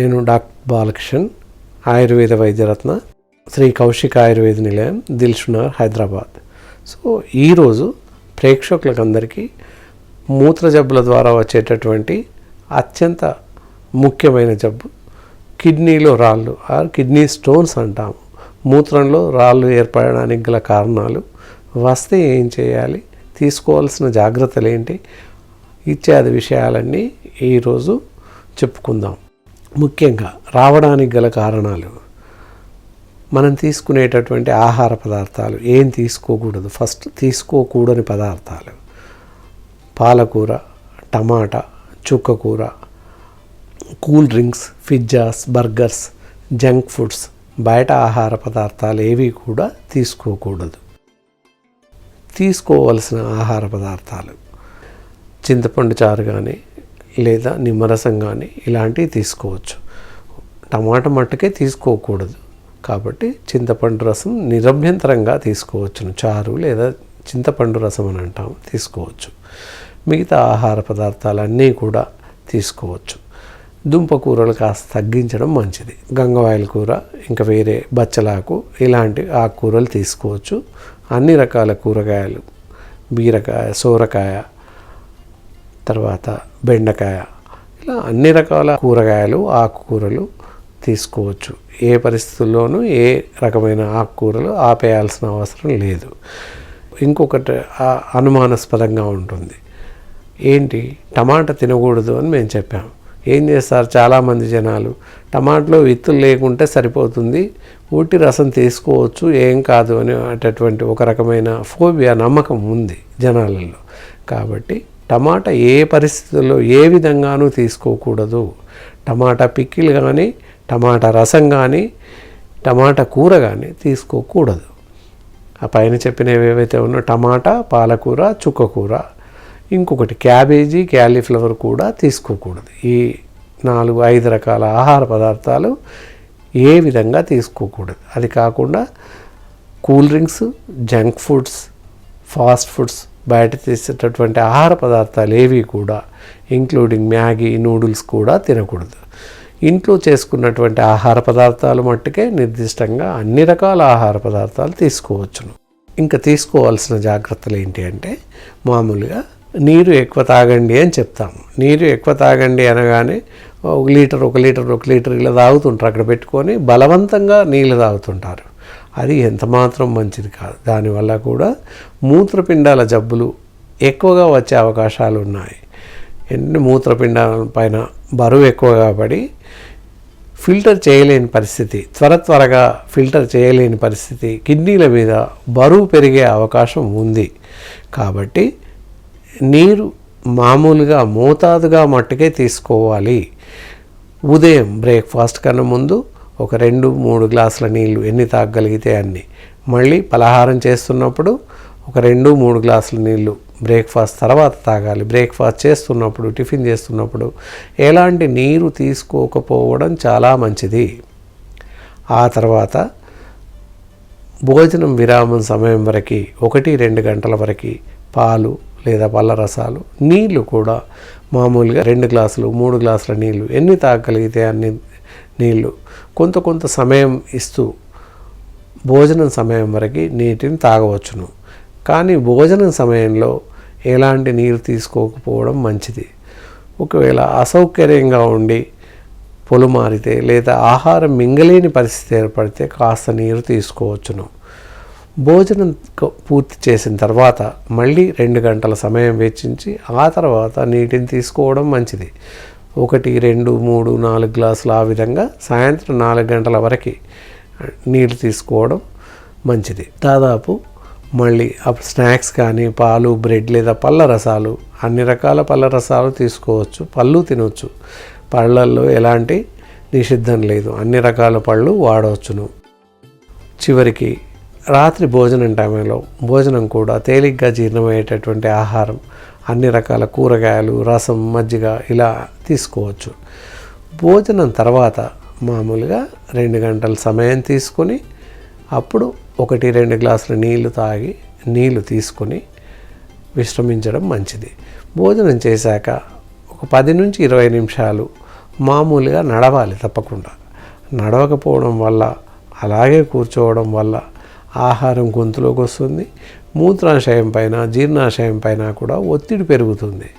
నేను doctor Balakrishnan Ayurveda వైద్యరత్న Shri Kaushik Ayurveda Nilayam Dilsukhnagar Hyderabad. So ఈరోజు ప్రేక్షకులకందరికీ మూత్ర జబ్బుల ద్వారా వచ్చేటటువంటి అత్యంత ముఖ్యమైన జబ్బు కిడ్నీలో రాళ్ళు ఆర్ కిడ్నీ స్టోన్స్ అంటాము. మూత్రంలో రాళ్ళు ఏర్పడడానికి గల కారణాలు వస్తే ఏం చేయాలి తీసుకోవాల్సిన జాగ్రత్తలు ఏంటి ఇత్యాది విషయాలన్నీ ఈరోజు చెప్పుకుందాం. ముఖ్యంగా రావడానికి గల కారణాలు మనం తీసుకునేటటువంటి ఆహార పదార్థాలు ఏం తీసుకోకూడదు. ఫస్ట్ తీసుకోకూడని పదార్థాలు. పాలకూర టమాటా చుక్కకూర cool drinks pizzas burgers junk foods బయట ఆహార పదార్థాలు ఏవి కూడా తీసుకోకూడదు. తీసుకోవలసిన ఆహార పదార్థాలు. చింతపండు చారు కానీ లేదా నిమ్మరసం కానీ ఇలాంటివి తీసుకోవచ్చు. టమాటా మట్టుకే తీసుకోకూడదు. కాబట్టి చింతపండు రసం నిరభ్యంతరంగా తీసుకోవచ్చును. చారు లేదా చింతపండు రసం అని అంటాము తీసుకోవచ్చు. మిగతా ఆహార పదార్థాలన్నీ కూడా తీసుకోవచ్చు. దుంప కూరలు కాస్త తగ్గించడం మంచిది. గంగవాయల కూర ఇంకా వేరే బచ్చలాకు ఇలాంటి ఆకుకూరలు తీసుకోవచ్చు. అన్ని రకాల కూరగాయలు బీరకాయ సోరకాయ తర్వాత బెండకాయ. ఇలా అన్ని రకాల కూరగాయలు ఆకుకూరలు తీసుకోవచ్చు. ఏ పరిస్థితుల్లోనూ ఏ రకమైన ఆకుకూరలు ఆపేయాల్సిన అవసరం లేదు. ఇంకొకటి అనుమానాస్పదంగా ఉంటుంది. ఏంటి? టమాటా తినకూడదు అని మేము చెప్పాము ఏం చేస్తారు చాలామంది జనాలు? టమాటలో విత్తులు లేకుంటే సరిపోతుంది. ఊటి రసం తీసుకోవచ్చు. ఏం కాదు అని అటువంటి ఒక రకమైన ఫోబియా నమ్మకం ఉంది జనాలలో. కాబట్టి టమాటా ఏ పరిస్థితుల్లో ఏ విధంగానూ తీసుకోకూడదు. టమాటా పిక్కిలు కానీ టమాటా రసం కానీ టమాటా కూర కానీ తీసుకోకూడదు. ఆ పైన చెప్పినవి ఏవైతే ఉన్నో టమాటా పాలకూర చుక్కకూర ఇంకొకటి క్యాబేజీ క్యాలీఫ్లవర్ కూడా తీసుకోకూడదు. ఈ నాలుగు ఐదు రకాల ఆహార పదార్థాలు ఏ విధంగా తీసుకోకూడదు. అది కాకుండా cool drinks junk foods fast foods బయట తీసేటటువంటి ఆహార పదార్థాలు ఏవి కూడా ఇంక్లూడింగ్ మ్యాగీ నూడిల్స్ కూడా తినకూడదు. ఇంట్లో చేసుకున్నటువంటి ఆహార పదార్థాలు మట్టుకే నిర్దిష్టంగా అన్ని రకాల ఆహార పదార్థాలు తీసుకోవచ్చును. ఇంకా తీసుకోవాల్సిన జాగ్రత్తలు ఏంటి అంటే మామూలుగా నీరు ఎక్కువ తాగండి అని చెప్తాము నీరు ఎక్కువ తాగండి అనగానే ఒక లీటర్ ఒక లీటర్ ఒక లీటర్ ఇలా తాగుతుంటారు. అక్కడ పెట్టుకొని బలవంతంగా నీళ్ళు తాగుతుంటారు. అది ఎంతమాత్రం మంచిది కాదు. దానివల్ల కూడా మూత్రపిండాల జబ్బులు ఎక్కువగా వచ్చే అవకాశాలు ఉన్నాయి. ఎన్ని మూత్రపిండాల పైన బరువు ఎక్కువగా పడి ఫిల్టర్ చేయలేని పరిస్థితి త్వర త్వరగా ఫిల్టర్ చేయలేని పరిస్థితి కిడ్నీల మీద బరువు పెరిగే అవకాశం ఉంది. కాబట్టి నీరు మామూలుగా మోతాదుగా మట్టుకే తీసుకోవాలి. ఉదయం బ్రేక్ఫాస్ట్ కన్నా ముందు ఒక రెండు మూడు గ్లాసుల నీళ్ళు ఎన్ని తాగగలిగితే అన్ని. మళ్ళీ పలహారం చేస్తున్నప్పుడు ఒక రెండు మూడు గ్లాసుల నీళ్ళు బ్రేక్ఫాస్ట్ తర్వాత తాగాలి. బ్రేక్ఫాస్ట్ చేస్తున్నప్పుడు టిఫిన్ చేస్తున్నప్పుడు ఎలాంటి నీరు తీసుకోకపోవడం చాలా మంచిది. ఆ తర్వాత భోజనం విరామం సమయం వరకు ఒకటి రెండు గంటల వరకు పాలు లేదా పళ్ళ రసాలు నీళ్ళు కూడా మామూలుగా రెండు గ్లాసులు మూడు గ్లాసుల నీళ్ళు ఎన్ని తాగగలిగితే అన్ని నీళ్ళు కొంత కొంత సమయం ఇస్తూ భోజనం సమయం వరకు నీటిని తాగవచ్చును. కానీ భోజనం సమయంలో ఎలాంటి నీరు తీసుకోకపోవడం మంచిది. ఒకవేళ అసౌకర్యంగా ఉండి పొలు మారితే లేదా ఆహారం మింగలేని పరిస్థితి ఏర్పడితే కాస్త నీరు తీసుకోవచ్చును. భోజనం పూర్తి చేసిన తర్వాత మళ్ళీ రెండు గంటల సమయం వెచ్చించి ఆ తర్వాత నీటిని తీసుకోవడం మంచిది. ఒకటి రెండు మూడు నాలుగు గ్లాసులు ఆ విధంగా సాయంత్రం నాలుగు గంటల వరకు నీళ్ళు తీసుకోవడం మంచిది. దాదాపు మళ్ళీ అప్పుడు స్నాక్స్ కానీ పాలు బ్రెడ్ లేదా పళ్ళ రసాలు అన్ని రకాల పళ్ళ రసాలు తీసుకోవచ్చు పళ్ళు తినవచ్చు పళ్ళల్లో ఎలాంటి నిషిద్ధం లేదు. అన్ని రకాల పళ్ళు వాడవచ్చును. చివరికి రాత్రి భోజనం టైంలో భోజనం కూడా తేలిగ్గా జీర్ణమయ్యేటటువంటి ఆహారం అన్ని రకాల కూరగాయలు రసం మజ్జిగ ఇలా తీసుకోవచ్చు. భోజనం తర్వాత మామూలుగా రెండు గంటల సమయం తీసుకొని అప్పుడు ఒకటి రెండు గ్లాసుల నీళ్ళు తాగి నీళ్ళు తీసుకొని విశ్రమించడం మంచిది. భోజనం చేశాక ఒక పది నుంచి ఇరవై నిమిషాలు మామూలుగా నడవాలి తప్పకుండా. నడవకపోవడం వల్ల అలాగే కూర్చోవడం వల్ల ఆహారం గొంతులోకి వస్తుంది మూత్రాశయం పైన జీర్ణాశయం పైన కూడా ఒత్తిడి పెరుగుతుంది.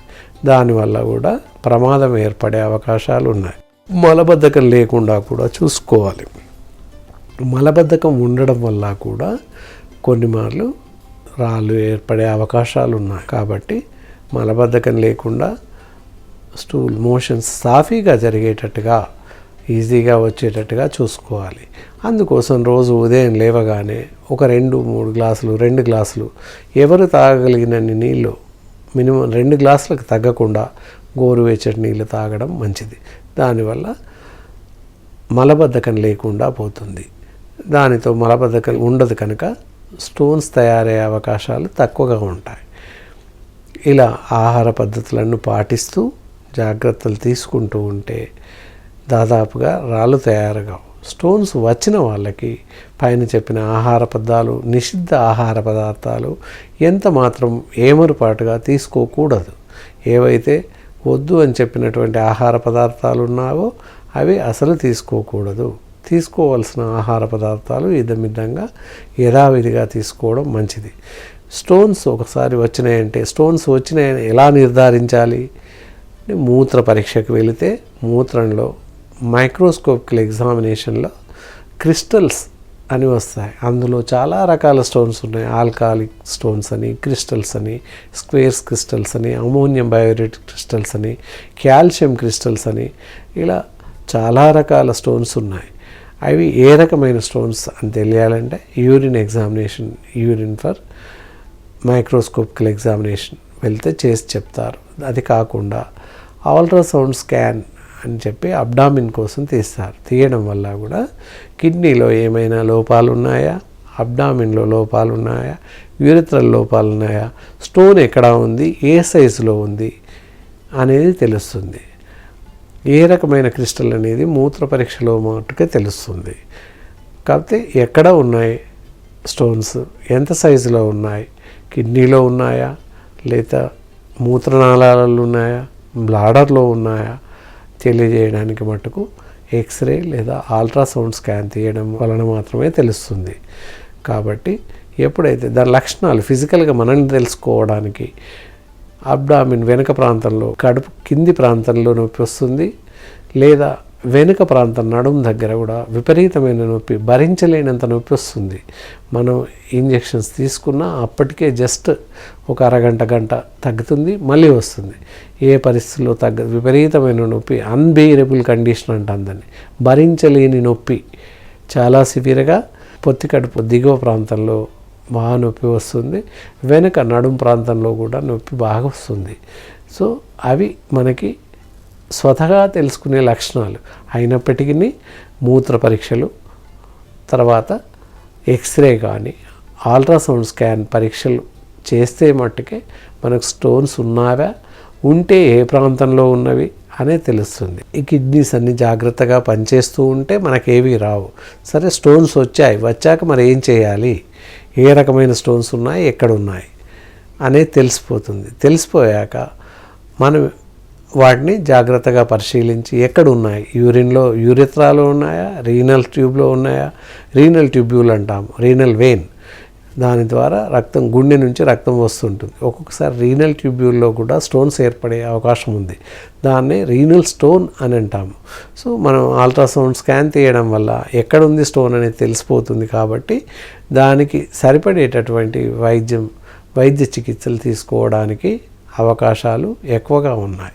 దానివల్ల కూడా ప్రమాదం ఏర్పడే అవకాశాలు ఉన్నాయి. మలబద్ధకం లేకుండా కూడా చూసుకోవాలి. మలబద్ధకం ఉండడం వల్ల కూడా కొన్ని మార్లు రాళ్ళు ఏర్పడే అవకాశాలు ఉన్నాయి. కాబట్టి మలబద్ధకం లేకుండా స్టూల్ మోషన్స్ సాఫీగా జరిగేటట్టుగా ఈజీగా వచ్చేటట్టుగా చూసుకోవాలి. అందుకోసం రోజు ఉదయం లేవగానే ఒక రెండు మూడు గ్లాసులు రెండు గ్లాసులు ఎవరు తాగగలిగినన్ని నీళ్ళు మినిమం రెండు గ్లాసులకు తగ్గకుండా గోరువెచ్చటి నీళ్ళు తాగడం మంచిది. దానివల్ల మలబద్ధకం లేకుండా పోతుంది. దానితో మలబద్ధకం ఉండదు కనుక స్టోన్స్ తయారయ్యే అవకాశాలు తక్కువగా ఉంటాయి. ఇలా ఆహార పద్ధతులను పాటిస్తూ జాగ్రత్తలు తీసుకుంటూ ఉంటే దాదాపుగా రాళ్ళు తయారుగావు స్టోన్స్ వచ్చిన వాళ్ళకి పైన చెప్పిన ఆహార పదార్థాలు నిషిద్ధ ఆహార పదార్థాలు ఎంత మాత్రం ఏమరుపాటుగా తీసుకోకూడదు. ఏవైతే వద్దు అని చెప్పినటువంటి ఆహార పదార్థాలు ఉన్నావో అవి అసలు తీసుకోకూడదు. తీసుకోవాల్సిన ఆహార పదార్థాలు ఇదమిద్దంగా యథావిధిగా తీసుకోవడం మంచిది. స్టోన్స్ ఒకసారి వచ్చినాయంటే స్టోన్స్ వచ్చినాయని ఎలా నిర్ధారించాలి? మూత్ర పరీక్షకు వెళితే మూత్రంలో మైక్రోస్కోప్కిల్ ఎగ్జామినేషన్లో క్రిస్టల్స్ అని వస్తాయి. అందులో చాలా రకాల స్టోన్స్ ఉన్నాయి. ఆల్కాలిక్ స్టోన్స్ అని క్రిస్టల్స్ అని స్క్వేర్స్ క్రిస్టల్స్ అని అమోనియం బయోరేట్ క్రిస్టల్స్ అని కాల్షియం క్రిస్టల్స్ అని ఇలా చాలా రకాల స్టోన్స్ ఉన్నాయి. అవి ఏ రకమైన స్టోన్స్ అని తెలియాలంటే urine examination urine for microscopical examination వెళ్తే చేసి చెప్తారు. అది కాకుండా అల్ట్రాసౌండ్ స్కాన్ అని చెప్పి అబ్డామిన్ కోసం తీస్తారు. తీయడం వల్ల కూడా కిడ్నీలో ఏమైనా లోపాలు ఉన్నాయా అబ్డామిన్లో లోపాలు ఉన్నాయా యూరిత్రల్ లోపాలు ఉన్నాయా స్టోన్ ఎక్కడ ఉంది? ఏ సైజులో ఉంది? అనేది తెలుస్తుంది. ఏ రకమైన క్రిస్టల్ అనేది మూత్ర పరీక్షలో మటుకే తెలుస్తుంది. కాకపోతే ఎక్కడ ఉన్నాయి స్టోన్స్? ఎంత సైజులో ఉన్నాయి? కిడ్నీలో ఉన్నాయా? లేదా మూత్రనాళాలలో ఉన్నాయా? బ్లాడర్లో ఉన్నాయా? తెలియజేయడానికి మటుకు ఎక్స్రే లేదా అల్ట్రాసౌండ్ స్కాన్ తీయడం వలన మాత్రమే తెలుస్తుంది. కాబట్టి ఎప్పుడైతే దాని లక్షణాలు ఫిజికల్గా మనల్ని తెలుసుకోవడానికి అబ్డామిన్ వెనుక ప్రాంతంలో కడుపు కింది ప్రాంతంలో నొప్పి వస్తుంది లేదా వెనుక ప్రాంతం నడుము దగ్గర కూడా విపరీతమైన నొప్పి భరించలేనంత నొప్పి వస్తుంది. మనం ఇంజెక్షన్స్ తీసుకున్నా అప్పటికే జస్ట్ ఒక అరగంట గంట తగ్గుతుంది మళ్ళీ వస్తుంది. ఏ పరిస్థితుల్లో తగ్గ విపరీతమైన నొప్పి అన్బెయిరబుల్ కండిషన్ అంటాం దాన్ని. భరించలేని నొప్పి చాలా సివియర్గా పొత్తి కడుపు దిగువ ప్రాంతంలో బాగా నొప్పి వస్తుంది. వెనుక నడుము ప్రాంతంలో కూడా నొప్పి బాగా వస్తుంది. సో అవి మనకి స్వతగా తెలుసుకునే లక్షణాలు అయినప్పటికీ మూత్ర పరీక్షలు తర్వాత ఎక్స్రే కానీ అల్ట్రాసౌండ్ స్కాన్ పరీక్షలు చేస్తే మట్టుకే మనకు స్టోన్స్ ఉన్నావా ఉంటే ఏ ప్రాంతంలో ఉన్నవి అనే తెలుస్తుంది. ఈ కిడ్నీస్ అన్ని జాగ్రత్తగా పనిచేస్తూ ఉంటే మనకేవి రావు. సరే స్టోన్స్ వచ్చాయి వచ్చాక మరి ఏం చేయాలి? ఏ రకమైన స్టోన్స్ ఉన్నాయి ఎక్కడ ఉన్నాయి? అనేది తెలిసిపోతుంది. తెలిసిపోయాక మనం వాటిని జాగ్రత్తగా పరిశీలించి ఎక్కడ ఉన్నాయి? యూరిన్లో యూరిత్రాలో ఉన్నాయా? రీనల్ ట్యూబ్లో ఉన్నాయా? రీనల్ ట్యూబ్యూల్ అంటాము రీనల్ వెయిన్. దాని ద్వారా రక్తం గుండె నుంచి రక్తం వస్తుంటుంది. ఒక్కొక్కసారి రీనల్ ట్యూబ్యూల్లో కూడా స్టోన్స్ ఏర్పడే అవకాశం ఉంది. దాన్ని రీనల్ స్టోన్ అని అంటాము. సో మనం అల్ట్రాసౌండ్ స్కాన్ తీయడం వల్ల ఎక్కడ ఉంది స్టోన్ అనేది తెలిసిపోతుంది కాబట్టి దానికి సరిపడేటటువంటి వైద్యం వైద్య చికిత్సలు తీసుకోవడానికి అవకాశాలు ఎక్కువగా ఉన్నాయి.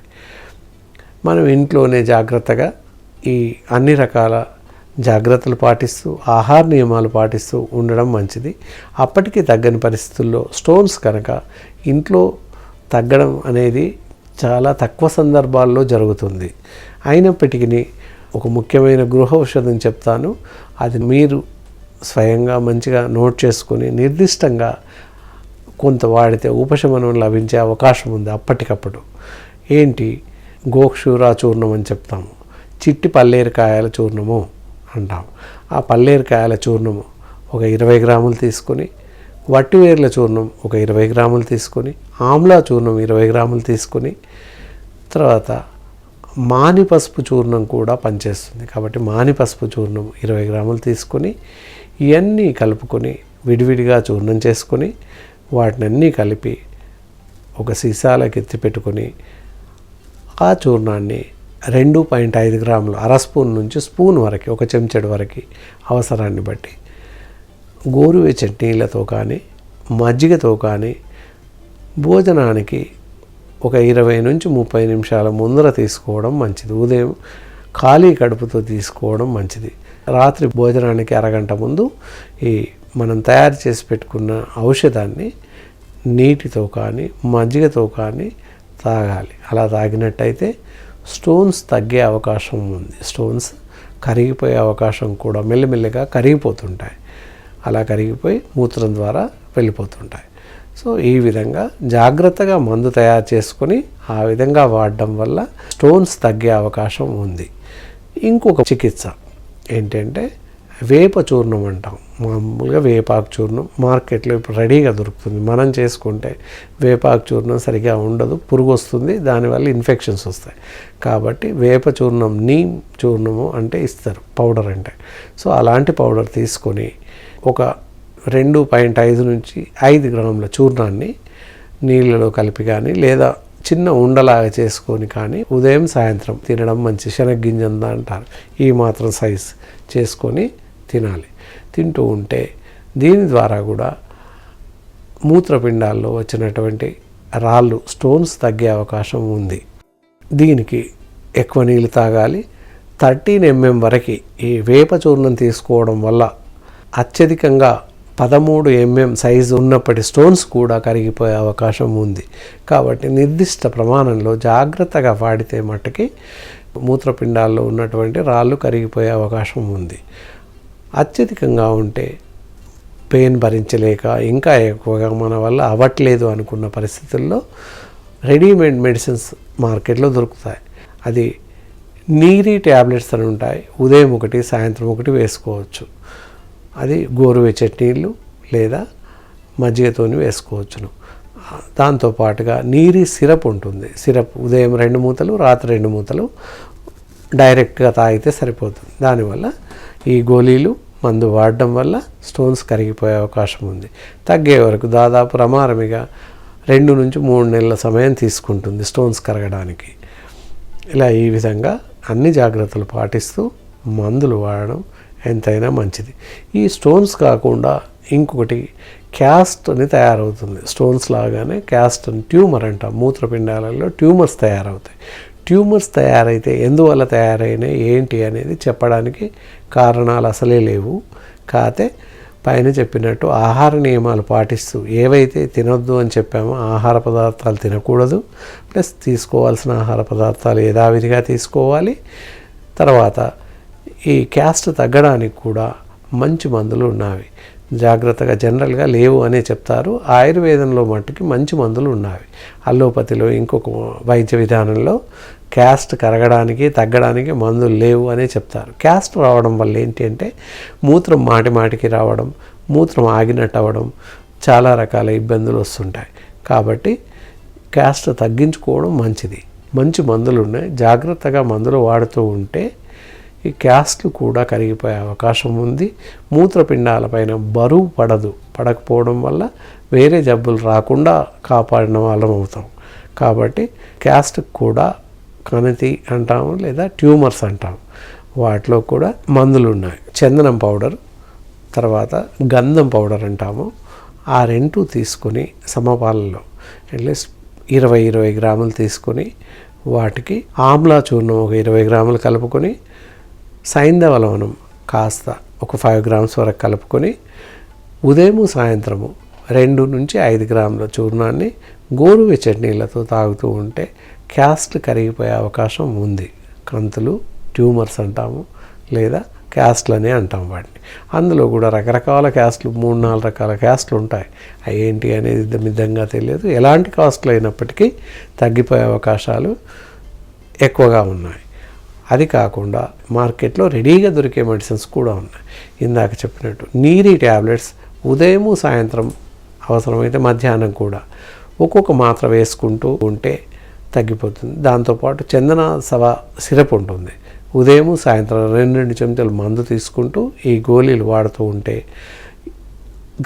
మనం ఇంట్లోనే జాగ్రత్తగా ఈ అన్ని రకాల జాగ్రత్తలు పాటిస్తూ ఆహార నియమాలు పాటిస్తూ ఉండడం మంచిది. అప్పటికి తగ్గని పరిస్థితుల్లో స్టోన్స్ కనుక ఇంట్లో తగ్గడం అనేది చాలా తక్కువ సందర్భాల్లో జరుగుతుంది. అయినప్పటికీ ఒక ముఖ్యమైన గృహ ఔషధం చెప్తాను. అది మీరు స్వయంగా మంచిగా నోట్ చేసుకొని నిర్దిష్టంగా కొంత వాడితే ఉపశమనం లభించే అవకాశం ఉంది అప్పటికప్పుడు. ఏంటి? గోక్షూరా చూర్ణం అని చెప్తాము. చిట్టి పల్లేరుకాయల చూర్ణము అంటాం ఆ పల్లేరుకాయల చూర్ణము ఒక ఇరవై గ్రాములు తీసుకొని వట్టివేర్ల చూర్ణం ఒక ఇరవై గ్రాములు తీసుకొని ఆమ్లా చూర్ణం ఇరవై గ్రాములు తీసుకొని తర్వాత మాని పసుపు చూర్ణం కూడా పనిచేస్తుంది. కాబట్టి మాని పసుపు చూర్ణం ఇరవై గ్రాములు తీసుకొని ఇవన్నీ కలుపుకొని విడివిడిగా చూర్ణం చేసుకొని వాటిని అన్నీ కలిపి ఒక సీసాలకు ఎత్తి పెట్టుకొని ఆ చూర్ణాన్ని రెండు పాయింట్ ఐదు గ్రాములు అర స్పూన్ నుంచి స్పూన్ వరకు ఒక చెంచడు వరకు అవసరాన్ని బట్టి గోరువెచ్చని నీళ్ళతో కానీ మజ్జిగతో కానీ భోజనానికి ఒక ఇరవై నుంచి ముప్పై నిమిషాల ముందర తీసుకోవడం మంచిది. ఉదయం ఖాళీ కడుపుతో తీసుకోవడం మంచిది. రాత్రి భోజనానికి అరగంట ముందు ఈ మనం తయారు చేసి పెట్టుకున్న ఔషధాన్ని నీటితో కానీ మజ్జిగతో కానీ తాగాలి. అలా తాగినట్టయితే స్టోన్స్ తగ్గే అవకాశం ఉంది. స్టోన్స్ కరిగిపోయే అవకాశం కూడా మెల్లిమెల్లిగా కరిగిపోతుంటాయి. అలా కరిగిపోయి మూత్రం ద్వారా వెళ్ళిపోతుంటాయి. సో ఈ విధంగా జాగ్రత్తగా మందు తయారు చేసుకొని ఆ విధంగా వాడడం వల్ల స్టోన్స్ తగ్గే అవకాశం ఉంది. ఇంకొక చికిత్స ఏంటంటే వేప చూర్ణం అంటాం. మామూలుగా వేపాకు చూర్ణం మార్కెట్లో ఇప్పుడు రెడీగా దొరుకుతుంది. మనం చేసుకుంటే వేపాకు చూర్ణం సరిగా ఉండదు పురుగు వస్తుంది దానివల్ల ఇన్ఫెక్షన్స్ వస్తాయి. కాబట్టి వేప చూర్ణం నీమ్ చూర్ణము అంటే ఇస్తారు పౌడర్ అంటే. సో అలాంటి పౌడర్ తీసుకొని ఒక రెండు పాయింట్ ఐదు నుంచి ఐదు గ్రాముల చూర్ణాన్ని నీళ్ళలో కలిపి కానీ లేదా చిన్న ఉండలాగా చేసుకొని కానీ ఉదయం సాయంత్రం తినడం మంచి శనగ్గింజంద అంటారు. ఈ మాత్రం సైజ్ చేసుకొని తినాలి. తింటూ ఉంటే దీని ద్వారా కూడా మూత్రపిండాల్లో వచ్చినటువంటి రాళ్ళు స్టోన్స్ తగ్గే అవకాశం ఉంది. దీనికి ఎక్కువ నీళ్ళు తాగాలి. థర్టీన్ ఎంఎం వరకు ఈ వేప చూర్ణం తీసుకోవడం వల్ల అత్యధికంగా పదమూడు ఎంఎం సైజు ఉన్నప్పటి స్టోన్స్ కూడా కరిగిపోయే అవకాశం ఉంది. కాబట్టి నిర్దిష్ట ప్రమాణంలో జాగ్రత్తగా వాడితే మట్టుకి మూత్రపిండాల్లో ఉన్నటువంటి రాళ్ళు కరిగిపోయే అవకాశం ఉంది. అత్యధికంగా ఉంటే పెయిన్ భరించలేక ఇంకా ఎక్కువగా మన వల్ల అవ్వట్లేదు అనుకున్న పరిస్థితుల్లో రెడీమేడ్ మెడిసిన్స్ మార్కెట్లో దొరుకుతాయి. అది నీరి ట్యాబ్లెట్స్ అని ఉంటాయి. ఉదయం ఒకటి సాయంత్రం ఒకటి వేసుకోవచ్చు. అది గోరువెచ్చటి నీళ్ళు లేదా మజ్జిగతోని వేసుకోవచ్చును. దాంతోపాటుగా నీరి సిరప్ ఉంటుంది. సిరప్ ఉదయం రెండు మూతలు రాత్రి రెండు మూతలు డైరెక్ట్గా తాగితే సరిపోతుంది. దానివల్ల ఈ గోళీలు మందు వాడడం వల్ల స్టోన్స్ కరిగిపోయే అవకాశం ఉంది. తగ్గే వరకు దాదాపు రమారమిగా రెండు నుంచి మూడు నెలల సమయం తీసుకుంటుంది స్టోన్స్ కరగడానికి. ఇలా ఈ విధంగా అన్ని జాగ్రత్తలు పాటిస్తూ మందులు వాడడం ఎంతైనా మంచిది. ఈ స్టోన్స్ కాకుండా ఇంకొకటి క్యాస్ట్ అని తయారవుతుంది. స్టోన్స్ లాగానే క్యాస్ట్ అని ట్యూమర్ అంట. మూత్రపిండాలలో ట్యూమర్స్ తయారవుతాయి. ట్యూమర్స్ తయారైతే ఎందువల్ల తయారైనాయి ఏంటి అనేది చెప్పడానికి కారణాలు అసలే లేవు. కాతే పైన చెప్పినట్టు ఆహార నియమాలు పాటిస్తూ ఏవైతే తినొద్దు అని చెప్పామో ఆహార పదార్థాలు తినకూడదు. ప్లస్ తీసుకోవాల్సిన ఆహార పదార్థాలు యథావిధిగా తీసుకోవాలి. తర్వాత ఈ క్యాస్ట్ తగ్గడానికి కూడా మంచి మందులు ఉన్నవి. జాగ్రత్తగా జనరల్గా లేవు అనే చెప్తారు. ఆయుర్వేదంలో మట్టుకి మంచి మందులు ఉన్నాయి అల్లోపతిలో ఇంకొక వైద్య విధానంలో క్యాస్ట్ కరగడానికి తగ్గడానికి మందులు లేవు అనే చెప్తారు. క్యాస్ట్ రావడం వల్ల ఏంటి అంటే మూత్రం మాటి మాటికి రావడం మూత్రం ఆగినట్టు అవ్వడం చాలా రకాల ఇబ్బందులు వస్తుంటాయి. కాబట్టి క్యాస్ట్ తగ్గించుకోవడం మంచిది. మంచి మందులు ఉన్నాయి. జాగ్రత్తగా మందులు వాడుతూ ఉంటే ఈ క్యాస్ట్లు కూడా కరిగిపోయే అవకాశం ఉంది. మూత్రపిండాలపైన బరువు పడదు. పడకపోవడం వల్ల వేరే జబ్బులు రాకుండా కాపాడిన వాళ్ళం అవుతాం. కాబట్టి క్యాస్ట్ కూడా కణితి అంటాము లేదా ట్యూమర్స్ అంటాము. వాటిలో కూడా మందులు ఉన్నాయి. చందనం పౌడర్ తర్వాత గంధం పౌడర్ అంటాము. ఆ రెండు తీసుకొని సమపాలలో అట్లీస్ట్ ఇరవై ఇరవై గ్రాములు తీసుకొని వాటికి ఆమ్లా చూర్ణం ఒక ఇరవై గ్రాములు కలుపుకొని సైంధవ లవణం కాస్త ఒక ఫైవ్ గ్రామ్స్ వరకు కలుపుకొని ఉదయము సాయంత్రము రెండు నుంచి ఐదు గ్రాముల చూర్ణాన్ని గోరువెచ్చటి నీళ్ళతో తాగుతూ ఉంటే క్యాస్ట్ కరిగిపోయే అవకాశం ఉంది. కంతులు ట్యూమర్స్ అంటాము లేదా క్యాస్ట్లనే అంటాం వాటిని. అందులో కూడా రకరకాల క్యాస్ట్లు మూడు నాలుగు రకాల క్యాస్ట్లు ఉంటాయి. అవి ఏంటి అనేది మిద్దంగా తెలియదు. ఎలాంటి కాస్ట్లు అయినప్పటికీ తగ్గిపోయే అవకాశాలు ఎక్కువగా ఉన్నాయి. అది కాకుండా మార్కెట్లో రెడీగా దొరికే మెడిసిన్స్ కూడా ఉన్నాయి. ఇందాక చెప్పినట్టు నీరి ట్యాబ్లెట్స్ ఉదయము సాయంత్రం అవసరమైతే మధ్యాహ్నం కూడా ఒక్కొక్క మాత్ర వేసుకుంటూ ఉంటే తగ్గిపోతుంది. దాంతోపాటు చందన సవ సిరప్ ఉంటుంది. ఉదయం సాయంత్రం రెండు రెండు చెంచాలు మందు తీసుకుంటూ ఈ గోళీలు వాడుతూ ఉంటే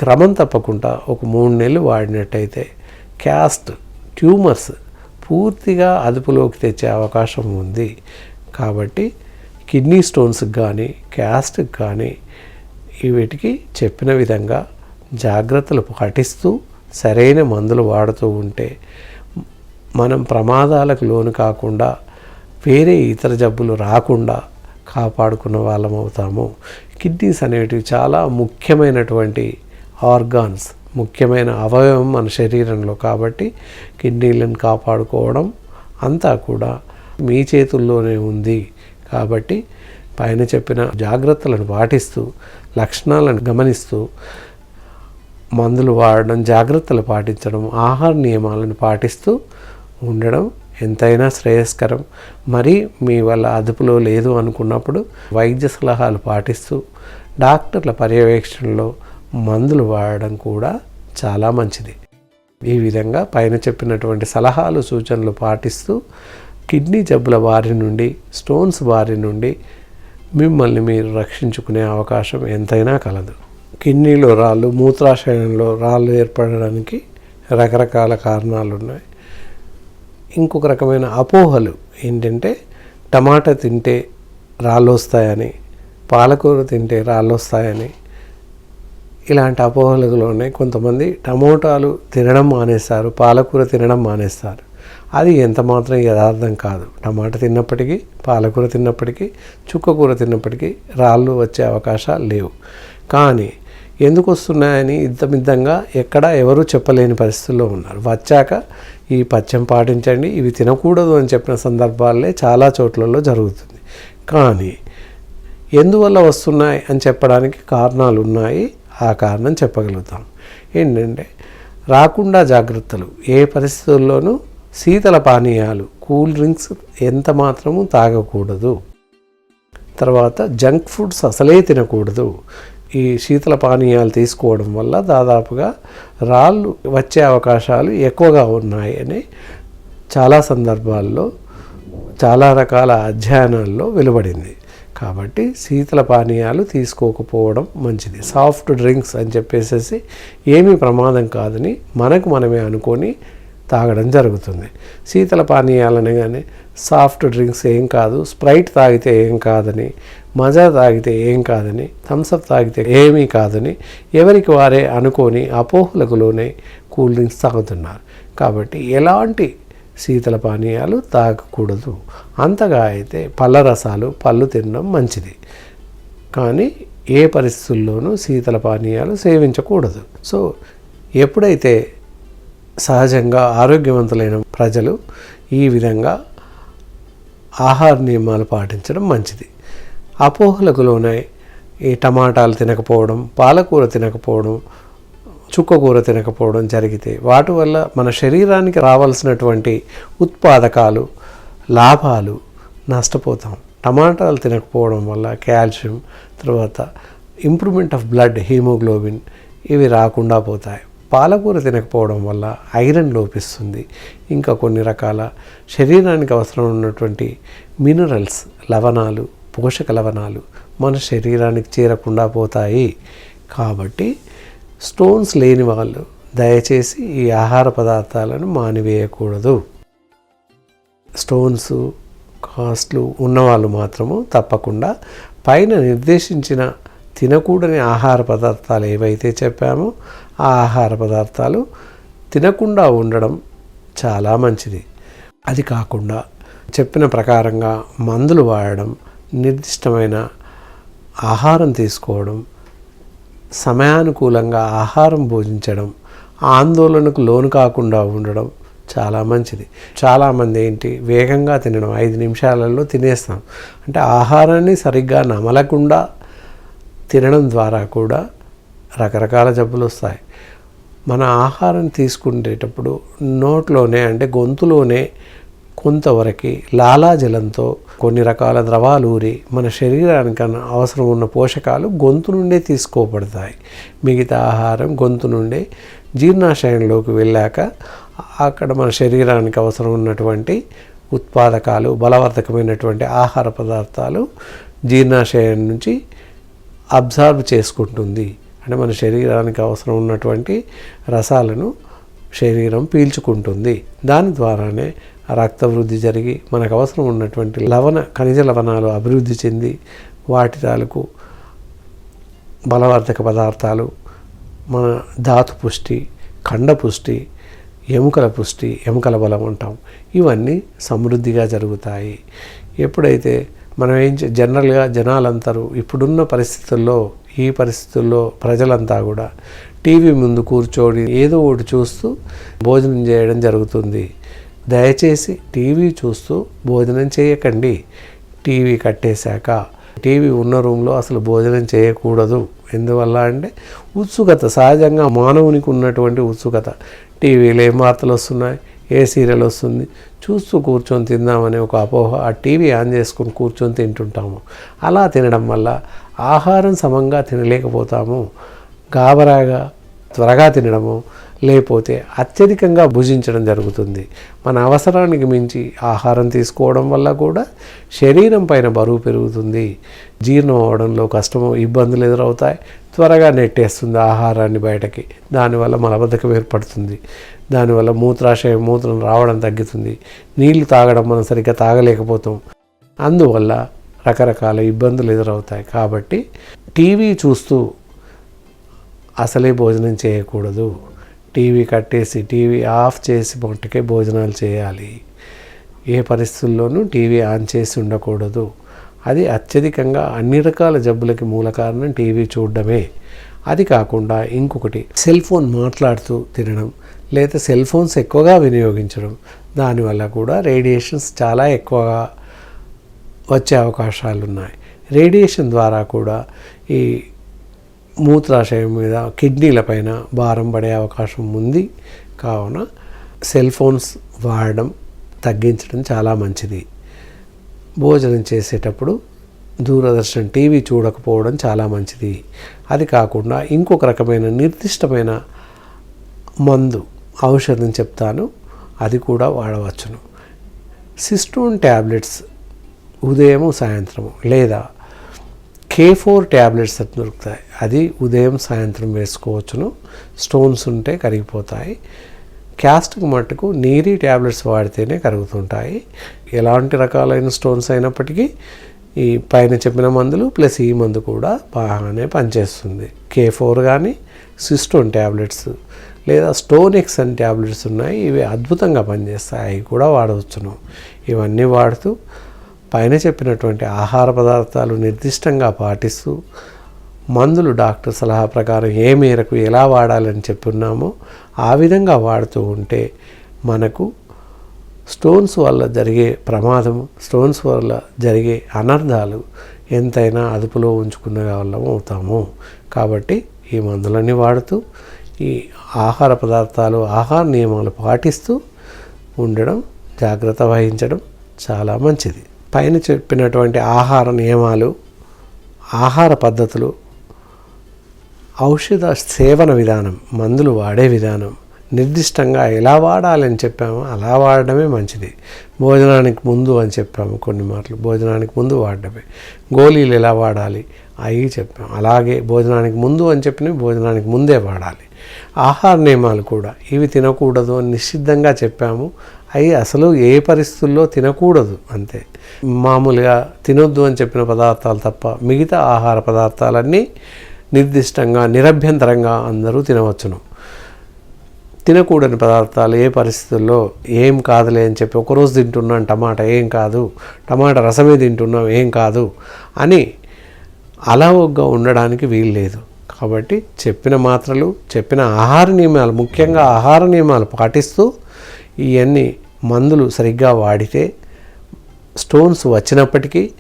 క్రమం తప్పకుండా ఒక మూడు నెలలు వాడినట్టయితే క్యాస్ట్ ట్యూమర్స్ పూర్తిగా అదుపులోకి తెచ్చే అవకాశం ఉంది. కాబట్టి కిడ్నీ స్టోన్స్కి కానీ క్యాస్ట్కి కానీ వీటికి చెప్పిన విధంగా జాగ్రత్తలు పాటిస్తూ సరైన మందులు వాడుతూ ఉంటే మనం ప్రమాదాలకు లోను కాకుండా వేరే ఇతర జబ్బులు రాకుండా కాపాడుకున్న వాళ్ళం అవుతాము. కిడ్నీస్ అనేటివి చాలా ముఖ్యమైనటువంటి ఆర్గాన్స్ ముఖ్యమైన అవయవం మన శరీరంలో కాబట్టి కిడ్నీలను కాపాడుకోవడం అంతా కూడా మీ చేతుల్లోనే ఉంది. కాబట్టి పైన చెప్పిన జాగ్రత్తలను పాటిస్తూ లక్షణాలను గమనిస్తూ మందులు వాడడం జాగ్రత్తలు పాటించడం ఆహార నియమాలను పాటిస్తూ ఉండడం ఎంతైనా శ్రేయస్కరం. మరి మీ వల్ల అదుపులో లేదు అనుకున్నప్పుడు వైద్య సలహాలు పాటిస్తూ డాక్టర్ల పర్యవేక్షణలో మందులు వాడడం కూడా చాలా మంచిది. ఈ విధంగా పైన చెప్పినటువంటి సలహాలు సూచనలు పాటిస్తూ కిడ్నీ జబ్బుల బారి నుండి స్టోన్స్ బారి నుండి మిమ్మల్ని మీరు రక్షించుకునే అవకాశం ఎంతైనా కలదు. కిడ్నీలో రాళ్ళు మూత్రాశయంలో రాళ్ళు ఏర్పడడానికి రకరకాల కారణాలు ఉన్నాయి ఇంకొక రకమైన అపోహలు ఏంటంటే టమాటా తింటే రాళ్ళు వస్తాయని పాలకూర తింటే రాళ్ళు వస్తాయని ఇలాంటి ఉన్నాయి. కొంతమంది టమోటాలు తినడం మానేస్తారు పాలకూర తినడం మానేస్తారు. అది ఎంత మాత్రం యథార్థం కాదు. టమాటా తిన్నప్పటికీ పాలకూర తిన్నప్పటికీ చుక్కకూర తిన్నప్పటికీ రాళ్ళు వచ్చే అవకాశాలు లేవు. కానీ ఎందుకు వస్తున్నాయని ఇంతమిద్దంగా ఎక్కడ ఎవరూ చెప్పలేని పరిస్థితుల్లో ఉన్నారు. వచ్చాక ఈ పచ్చం పాటించండి ఇవి తినకూడదు అని చెప్పిన సందర్భాలే చాలా చోట్లలో జరుగుతుంది. కానీ ఎందువల్ల వస్తున్నాయి అని చెప్పడానికి కారణాలు ఉన్నాయి. ఆ కారణం చెప్పగలుగుతాం. ఏంటంటే రాకుండా జాగ్రత్తలు ఏ పరిస్థితుల్లోనూ శీతల పానీయాలు కూల్ డ్రింక్స్ ఎంత మాత్రము తాగకూడదు. తర్వాత జంక్ ఫుడ్స్ అసలే తినకూడదు. ఈ శీతల పానీయాలు తీసుకోవడం వల్ల దాదాపుగా రాళ్ళు వచ్చే అవకాశాలు ఎక్కువగా ఉన్నాయని చాలా సందర్భాల్లో చాలా రకాల అధ్యయనాల్లో వెలువడింది. కాబట్టి శీతల పానీయాలు తీసుకోకపోవడం మంచిది. సాఫ్ట్ డ్రింక్స్ అని చెప్పేసేసి ఏమీ ప్రమాదం కాదని మనకు మనమే అనుకొని తాగడం జరుగుతుంది. శీతల పానీయాలని కానీ సాఫ్ట్ డ్రింక్స్ ఏం కాదు స్ప్రైట్ తాగితే ఏం కాదని మజా తాగితే ఏం కాదని థమ్సప్ తాగితే ఏమీ కాదని ఎవరికి వారే అనుకొని అపోహలకు లోనే కూల్ డ్రింక్స్ తాగుతున్నారు. కాబట్టి ఎలాంటి శీతల పానీయాలు తాగకూడదు. అంతగా అయితే పళ్ళ రసాలు పళ్ళు తినడం మంచిది. కానీ ఏ పరిస్థితుల్లోనూ శీతల పానీయాలు సేవించకూడదు. సో ఎప్పుడైతే సహజంగా ఆరోగ్యవంతులైన ప్రజలు ఈ విధంగా ఆహార నియమాలు పాటించడం మంచిది. అపోహలకు లోనై ఈ టమాటాలు తినకపోవడం పాలకూర తినకపోవడం చుక్కకూర తినకపోవడం జరిగితే వాటి వల్ల మన శరీరానికి రావాల్సినటువంటి ఉత్పాదకాలు లాభాలు నష్టపోతాం. టమాటాలు తినకపోవడం వల్ల కాల్షియం తర్వాత ఇంప్రూవ్మెంట్ ఆఫ్ బ్లడ్ హీమోగ్లోబిన్ ఇవి రాకుండా పోతాయి. పాలకూర తినకపోవడం వల్ల ఐరన్ లోపిస్తుంది. ఇంకా కొన్ని రకాల శరీరానికి అవసరం ఉన్నటువంటి మినరల్స్ లవణాలు పోషక లవణాలు మన శరీరానికి చేరకుండా పోతాయి. కాబట్టి స్టోన్స్ లేని వాళ్ళు దయచేసి ఈ ఆహార పదార్థాలను మానివేయకూడదు. స్టోన్స్ కాస్ట్లు ఉన్నవాళ్ళు మాత్రము తప్పకుండా పైన నిర్దేశించిన తినకూడని ఆహార పదార్థాలు ఏవైతే చెప్పామో ఆ ఆహార పదార్థాలు తినకుండా ఉండడం చాలా మంచిది. అది కాకుండా చెప్పిన ప్రకారంగా మందులు వాడడం నిర్దిష్టమైన ఆహారం తీసుకోవడం సమయానుకూలంగా ఆహారం భోజించడం ఆందోళనకు లోను కాకుండా ఉండడం చాలా మంచిది. చాలామంది ఏంటి వేగంగా తినడం ఐదు నిమిషాలలో తినేస్తాం. అంటే ఆహారాన్ని సరిగ్గా నమలకుండా తినడం ద్వారా కూడా రకరకాల జబ్బులు వస్తాయి. మన ఆహారం తీసుకునేటప్పుడు నోట్లోనే అంటే గొంతులోనే కొంతవరకు లాలాజలంతో కొన్ని రకాల ద్రవాలు ఊరి మన శరీరానికి అవసరం ఉన్న పోషకాలు గొంతు నుండే తీసుకోబడతాయి. మిగతా ఆహారం గొంతు నుండే జీర్ణాశయంలోకి వెళ్ళాక అక్కడ మన శరీరానికి అవసరం ఉన్నటువంటి ఉత్పాదకాలు బలవర్ధకమైనటువంటి ఆహార పదార్థాలు జీర్ణాశయం నుంచి అబ్జర్వ్ చేసుకుంటుంది. అంటే మన శరీరానికి అవసరం ఉన్నటువంటి రసాలను శరీరం పీల్చుకుంటుంది. దాని ద్వారానే రక్త వృద్ధి జరిగి మనకు అవసరం ఉన్నటువంటి లవణ ఖనిజ లవణాలు అభివృద్ధి చెంది వాటి తాలూకు బలవర్ధక పదార్థాలు మన ధాతు పుష్టి ఖండ పుష్టి ఎముకల పుష్టి ఎముకల బలం అంటాం. ఇవన్నీ సమృద్ధిగా జరుగుతాయి. ఎప్పుడైతే మనం ఏం జనరల్గా జనాలందరూ ఇప్పుడున్న పరిస్థితుల్లో ఈ పరిస్థితుల్లో ప్రజలంతా కూడా టీవీ ముందు కూర్చొని ఏదో ఒకటి చూస్తూ భోజనం చేయడం జరుగుతుంది. దయచేసి టీవీ చూస్తూ భోజనం చేయకండి. టీవీ కట్టేశాక టీవీ ఉన్న రూమ్లో అసలు భోజనం చేయకూడదు. ఎందువల్ల అంటే ఉత్సుకత సహజంగా మానవునికి ఉన్నటువంటి ఉత్సుకత. టీవీలో ఏం వార్తలు వస్తున్నాయి? ఏ సీరియల్ వస్తుంది? చూస్తూ కూర్చొని తిందామనే ఒక అపోహ ఆ టీవీ ఆన్ చేసుకొని కూర్చొని తింటుంటాము. అలా తినడం వల్ల ఆహారం సమంగా తినలేకపోతాము. గాబరాగా త్వరగా తినడము లేకపోతే అత్యధికంగా భుజించడం జరుగుతుంది. మన అవసరానికి మించి ఆహారం తీసుకోవడం వల్ల కూడా శరీరం పైన బరువు పెరుగుతుంది. జీర్ణం అవడంలో కష్టము ఇబ్బందులు ఎదురవుతాయి. త్వరగా నెట్టేస్తుంది ఆహారాన్ని బయటకి. దానివల్ల మలబద్ధకం ఏర్పడుతుంది. దానివల్ల మూత్రాశయం మూత్రం రావడం తగ్గుతుంది. నీళ్ళు తాగడం మనం సరిగ్గా తాగలేకపోతాం. అందువల్ల రకరకాల ఇబ్బందులు ఎదురవుతాయి. కాబట్టి టీవీ చూస్తూ అసలే భోజనం చేయకూడదు. టీవీ కట్టేసి టీవీ ఆఫ్ చేసి మట్టుకే భోజనాలు చేయాలి. ఏ పరిస్థితుల్లోనూ టీవీ ఆన్ చేసి ఉండకూడదు. అది అత్యధికంగా అన్ని రకాల జబ్బులకి మూల కారణం టీవీ చూడడమే. అది కాకుండా ఇంకొకటి సెల్ ఫోన్ మాట్లాడుతూ తినడం లేదా సెల్ ఫోన్స్ ఎక్కువగా వినియోగించడం దానివల్ల కూడా రేడియేషన్స్ చాలా ఎక్కువగా వచ్చే అవకాశాలు ఉన్నాయి రేడియేషన్ ద్వారా కూడా ఈ మూత్రాశయం మీద కిడ్నీల పైన భారం పడే అవకాశం ఉంది. కావున సెల్ ఫోన్స్ వాడడం తగ్గించడం చాలా మంచిది. భోజనం చేసేటప్పుడు దూరదర్శన్ టీవీ చూడకపోవడం చాలా మంచిది. అది కాకుండా ఇంకొక రకమైన నిర్దిష్టమైన మందు ఔషధం చెప్తాను. అది కూడా వాడవచ్చును. సిస్టోన్ ట్యాబ్లెట్స్ ఉదయము సాయంత్రము లేదా కే ఫోర్ ట్యాబ్లెట్స్ అని దొరుకుతాయి. అది ఉదయం సాయంత్రం వేసుకోవచ్చును. స్టోన్స్ ఉంటే కరిగిపోతాయి. క్యాస్ట్కి మట్టుకు నీరి ట్యాబ్లెట్స్ వాడితేనే కరుగుతుంటాయి. ఎలాంటి రకాలైన స్టోన్స్ అయినప్పటికీ ఈ పైన చెప్పిన మందులు ప్లస్ ఈ మందు కూడా బాగానే పనిచేస్తుంది. కే ఫోర్ కానీ సిస్టోన్ ట్యాబ్లెట్స్ లేదా స్టోన్ ఎక్స్ అని ట్యాబ్లెట్స్ ఉన్నాయి. ఇవి అద్భుతంగా పనిచేస్తాయి. అవి కూడా వాడవచ్చును. ఇవన్నీ వాడుతూ పైన చెప్పినటువంటి ఆహార పదార్థాలు నిర్దిష్టంగా పాటిస్తూ మందులు డాక్టర్ సలహా ప్రకారం ఏ మేరకు ఎలా వాడాలని చెప్పున్నామో ఆ విధంగా వాడుతూ ఉంటే మనకు స్టోన్స్ వల్ల జరిగే ప్రమాదం స్టోన్స్ వల్ల జరిగే అనర్థాలు ఎంతైనా అదుపులో ఉంచుకున్న వాళ్ళం అవుతాము. కాబట్టి ఈ మందులన్నీ వాడుతూ ఈ ఆహార పదార్థాలు ఆహార నియమాలు పాటిస్తూ ఉండడం జాగ్రత్త వహించడం చాలా మంచిది. పైన చెప్పినటువంటి ఆహార నియమాలు ఆహార పద్ధతులు ఔషధ సేవన విధానం మందులు వాడే విధానం నిర్దిష్టంగా ఎలా వాడాలని చెప్పామో అలా వాడడమే మంచిది. భోజనానికి ముందు అని చెప్పాము కొన్ని మాటలు. భోజనానికి ముందు వాడడమే. గోళీలు ఎలా వాడాలి అవి చెప్పాము అలాగే భోజనానికి ముందు అని చెప్పినవి భోజనానికి ముందే వాడాలి. ఆహార నియమాలు కూడా ఇవి తినకూడదు అని నిశ్చిద్ధంగా చెప్పాము. అవి అసలు ఏ పరిస్థితుల్లో తినకూడదు అంతే. మామూలుగా తినొద్దు అని చెప్పిన పదార్థాలు తప్ప మిగతా ఆహార పదార్థాలన్నీ నిర్దిష్టంగా నిరభ్యంతరంగా అందరూ తినవచ్చును. తినకూడని పదార్థాలు ఏ పరిస్థితుల్లో ఏం కాదులే అని చెప్పి ఒకరోజు తింటున్నాను టమాటా ఏం కాదు టమాటా రసమే తింటున్నాం ఏం కాదు అని అలవగ్గా ఉండడానికి వీలు లేదు. కాబట్టి చెప్పిన మాత్రలు చెప్పిన ఆహార నియమాలు ముఖ్యంగా ఆహార నియమాలు పాటిస్తూ ఇవన్నీ మందులు సరిగ్గా వాడితే స్టోన్స్ వచ్చినప్పటికీ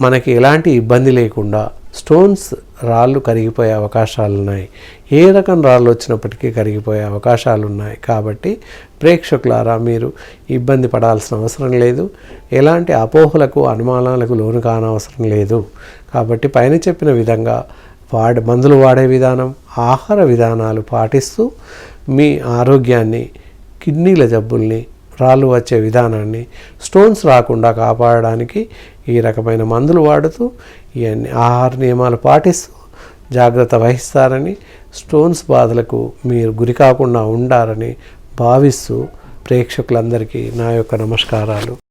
మనకి ఎలాంటి ఇబ్బంది లేకుండా స్టోన్స్ రాళ్ళు కరిగిపోయే అవకాశాలు ఉన్నాయి. ఏ రకం రాళ్ళు వచ్చినప్పటికీ కరిగిపోయే అవకాశాలు ఉన్నాయి. కాబట్టి ప్రేక్షకులారా మీరు ఇబ్బంది పడాల్సిన అవసరం లేదు. ఎలాంటి అపోహలకు అనుమానాలకు లోను కానవసరం లేదు. కాబట్టి పైన చెప్పిన విధంగా వాడే మందులు వాడే విధానం ఆహార విధానాలు పాటిస్తూ మీ ఆరోగ్యాన్ని కిడ్నీల జబ్బుల్ని రాళ్ళు వచ్చే విధానాన్ని స్టోన్స్ రాకుండా కాపాడడానికి ఈ రకమైన మందులు వాడుతూ ఇవన్నీ ఆహార నియమాలు పాటిస్తూ జాగ్రత్త వహిస్తారని స్టోన్స్ బాధలకు మీరు గురి కాకుండా ఉండాలని భావిస్తూ ప్రేక్షకులందరికీ నా యొక్క నమస్కారాలు.